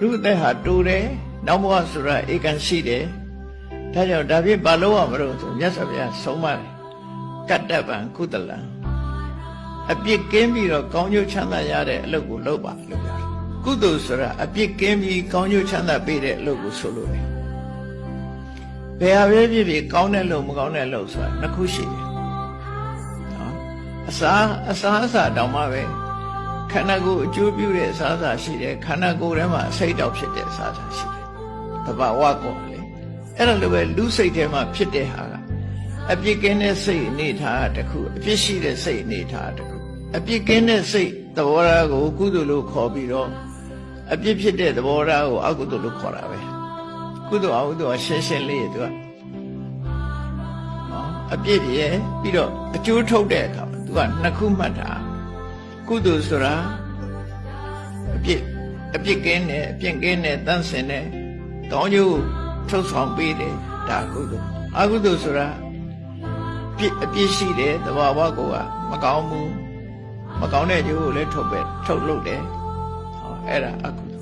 လူအသက်ဟာတိုးတယ်နောက်ဘဝဆိုတာဧကန်ရှိတယ်ဒါကြောင့်ဒါဖြင့်ဘာလို့ရမလို့ဆိုမြတ်စွာဘုရားဆုံးမတယ်ကတ္တဗံကုသလံအပြစ်ကင်းပြီးတော့ကောင်းကျိုးချမ်းသာရတဲ့အလုပ်ကိုလုပ်ပါလို့ပြောတယ်ကုသိုလ်ဆိုတာအပြစ်ကင်းပြီးကောင်းကျိုးချမ်းသာပေးတဲ့အလုပ်ကိုဆိုလို့တယ်ဘယ်ဟာပဲဖြစ်ဖြစ်ကောင်းတဲ့လုပ်မကောင်းတဲ့လုပ်ဆိုတာနှစ်ခုရှိတယ်နော်အစားအစားအစာတောင်မှပဲ ခန္ဓာကိုယ်အကျိုးပြုတဲ့အစားအစာရှိတယ်ခန္ဓာကိုယ်ထဲမှာအစိတ်တောက်ဖြစ်တဲ့အစားအစာရှိတယ်တဘာဝကောလေအဲ့ဒါလိုပဲလူစိတ်ထဲမှာဖြစ်တဲ့ဟာကအပြစ်ကင်းတဲ့စိတ်အနေထားတစ်ခုအပြစ်ရှိတဲ့စိတ်အနေထားတစ်ခုအပြစ်ကင်းတဲ့စိတ်သဘောထားကိုကုသိုလ်လို့ခေါ်ပြီးတော့အပြစ်ဖြစ်တဲ့သဘောထားကိုအကုသိုလ်လို့ခေါ်တာပဲကုသိုလ်အကုသိုလ်ကရှင်းရှင်းလေးသူကနော်အပြစ်ပြည့်ပြီးတော့အကျိုးထုတ်တဲ့အခါမှာသူကနှစ်ခုမှတ်တာ ကုသိုလ်ဆိုတာအပြစ်အပြစ်ကင်းတယ်အပြစ်ကင်းတယ်တန့်စင်တယ်ကောင်းကျိုးထုတ်ဆောင်ပေးတယ်ဒါကုသိုလ်အကုသိုလ်ဆိုတာပြစ်အပြစ်ရှိတယ်တဘာဝကိုကမကောင်းဘူးမကောင်းတဲ့ကျိုးကိုလည်းထုတ်ပဲထုတ်လုပ်တယ်ဟောအဲ့ဒါအကု